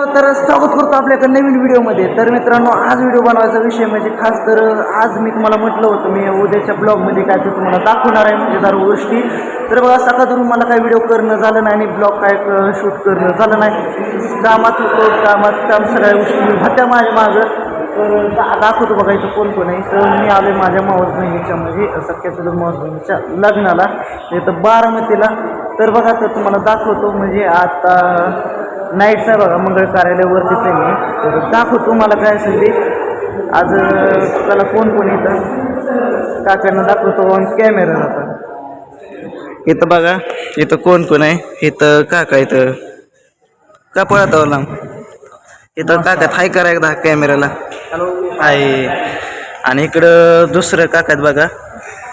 तर स्वागत करतो आपल्या नवीन व्हिडिओमध्ये. तर मित्रांनो आज व्हिडिओ बनवायचा विषय म्हणजे खास तर आज मी तुम्हाला म्हटलं होतं मी उद्याच्या ब्लॉगमध्ये काय ते तुम्हाला दाखवणार आहे म्हणजे दारू गोष्टी. तर बघा सकाळधरून मला काय व्हिडिओ करणं झालं नाही आणि ब्लॉग काय शूट करणं झालं नाही. कामात होतो कामात काम सगळ्या गोष्टी होत्या माझ्या मागं. तर दाखवतो बघा इथं कोण कोण आहे. तर मी आलो माझ्या मावस बहिणीच्या म्हणजे सख्याच्या चुलत मावस बहिणीच्या लग्नाला. इथं बारामतीला. तर बघा तर तुम्हाला दाखवतो म्हणजे आता नाईटचा बघा मंगळ कार्यालयावरतीच आहे मी तर दाखवतो मला काय असेल ते. आज त्याला कोण कोण येतं? काकांना दाखवतो ऑन कॅमेरा आता इथं बघा इथं कोण कोण आहे? इथं काका इथं. का पळत लांब? इथं काका हाय करा एकदा कॅमेऱ्याला आहे आणि इकडं दुसरं काकात बघा.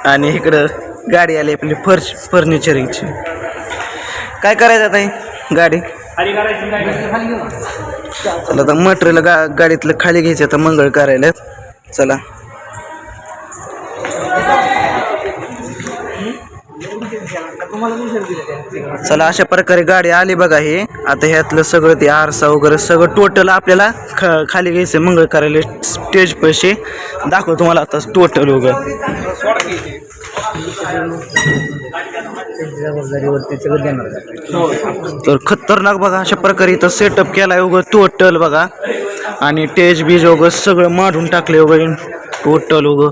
आणि इकडं गाडी आली आपली फर्च फर्निचरिंगची काय करायचं आता गाडी चला आता मटेरियल गा गाडीतलं खाली घ्यायचं आता मंगळ करायला चला. चला अशा प्रकारे गाडी आली बघा हे. आता ह्यातलं सगळं ते आरसा वगैरे सगळं टोटल आपल्याला ख खाली घ्यायचं मंगळ कार्यालय स्टेज पैसे दाखवतो तुम्हाला आता टोटल वगैरे. तर खतरनाक बघा अशा प्रकारे इथं सेटअप केलाय उगं टोटल बघा. आणि टेज बीज वगैरे सगळं मांडून टाकले वगैरे टोटल उगं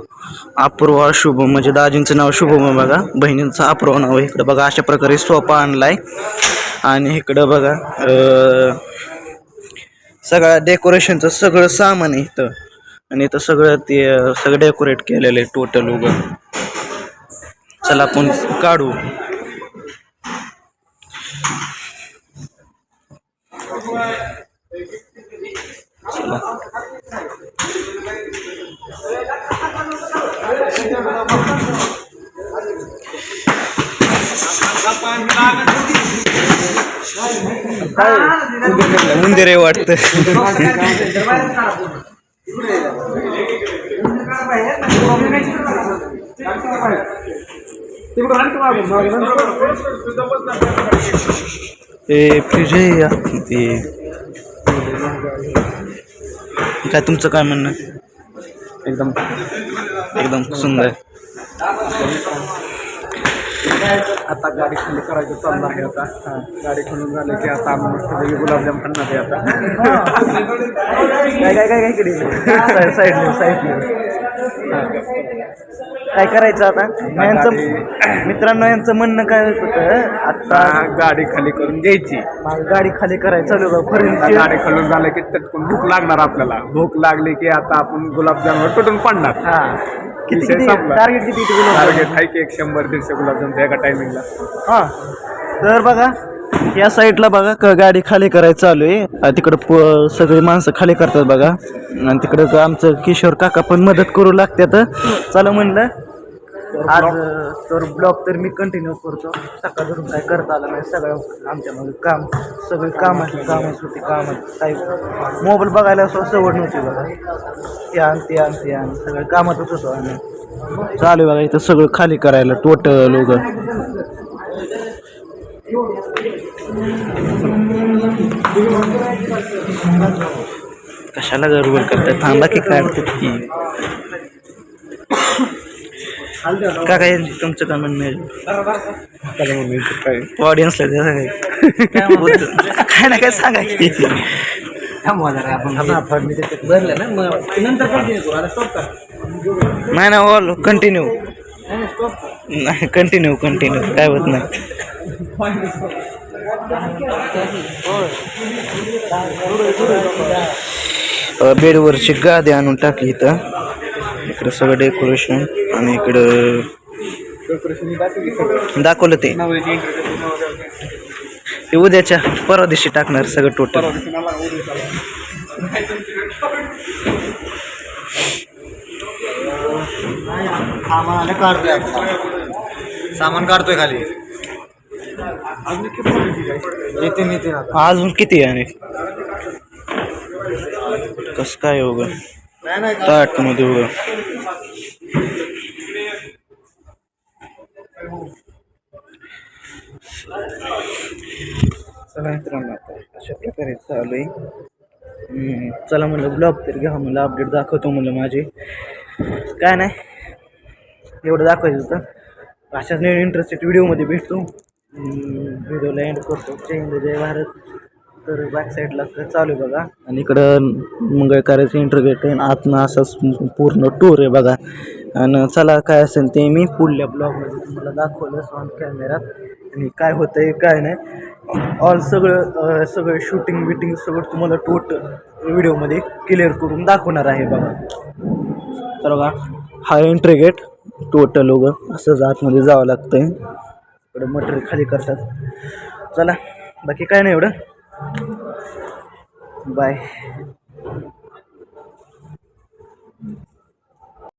अपूर्वा शुभम म्हणजे दाजींचं नाव शुभम आहे बघा. बहिणींचं अपूर्वा नाव आहे इकडं बघा अशा प्रकारे सोपा आणलाय. आणि इकडं बघा सगळ्या डेकोरेशनचं सगळं सामान आहे इथं. आणि इथं सगळं ते सगळं डेकोरेट केलेलं आहे टोटल उगं. चला आपण काढू. चला. मंदिर आहे ते फ्रीज आहे ते काय तुमचं काय म्हणणं? एकदम. एकदम सुंदर. आता गाडी खाली करायचं चाललं आहे आता. गाडी खालून झालं की आता आम्ही मस्त गुलाबजाम खाणार आहे आता. काय काय काय काय इकडे साईड साईड काय करायचं आता? यांचं मित्रांनो यांचं म्हणणं काय होतं? आता गाडी खाली करून घ्यायची. गाडी खाली करायचं. चालू फर्निचर गाडी खालून झालं की तटकून भूक लागणार आपल्याला. भूक लागली की आता आपण गुलाबजामवर तुटून पडणार. हा. किती विषय किती संपला. टार्गेट किती किती गुलाब टार्गेट आहे की एक शंभर दीडशे गुलाबजामचं एका टायमिंगला हा. तर बघा या साईडला बघा क- गाडी खाली करायचं चालू आहे. आ, तिकडं प सगळी माणसं खाली करतात बघा. आणि तिकडं क- आमचं किशोर काका पण मदत करू लागतात. चला म्हणलं आज अ, तर ब्लॉग तर मी कंटिन्यू करतो. सकाळ धरून काय करता आलं नाही सगळं आमच्या मग काम. सगळी कामाची कामच होती कामात काही मोबाईल बघायला असं सवड नव्हती बघा. ते आण ते आण ते आण. सगळं कामातच होतो आम्ही. चालू आहे बघा इथं सगळं खाली करायला टोटल वगैरे कशाला गडबड करताय? थांबा की काढतात की का काय तुमचं काय काय ना काय सांगा की नाही ना ऑल कंटिन्यू नाही कंटिन्यू कंटिन्यू काय होत नाही. बेडवरची गादी आणून टाकली इथं. इकडं सगळं डेकोरेशन आणि इकडं दाखवलं ते. ते उद्याच्या परवा दिवशी टाकणार सगळं टोटल सामान काढतोय खाली. अजून किती आहे आणि? कस काय हो ग ताटमध्ये उग. चला मित्रांनो आता अशा प्रकारे चालू आहे. चला म्हणलं ब्लॉग तर घ्या म्हणलं अपडेट दाखवतो म्हणलं माझे. काय नाही एवढं दाखवायचं होतं. अशाच नवीन इंटरेस्टेड व्हिडिओमध्ये भेटतो. व्हिडिओला एंड करतो. जय हिंद जय भारत. तर बॅक साईडला चालू आहे बघा. आणि इकडं मंगळकाराचं इंटरगेट आहे. आतनं असंच पूर्ण टूर आहे बघा. आणि चला काय असेल ते मी पुढल्या ब्लॉगमध्ये तुम्हाला दाखवलं ऑन कॅमेरात आणि काय होतं आहे काय नाही. ऑल सगळं सगळं शूटिंग बिटिंग सगळं तुम्हाला टोटल व्हिडिओमध्ये क्लिअर करून दाखवणार आहे बघा. तर बघा हा एंट्री गेट टोटल उगं असंच आतमध्ये जावं लागतं आहे इकडं मटेरियल खाली करतात. चला बाकी काय नाही एवढं. बाय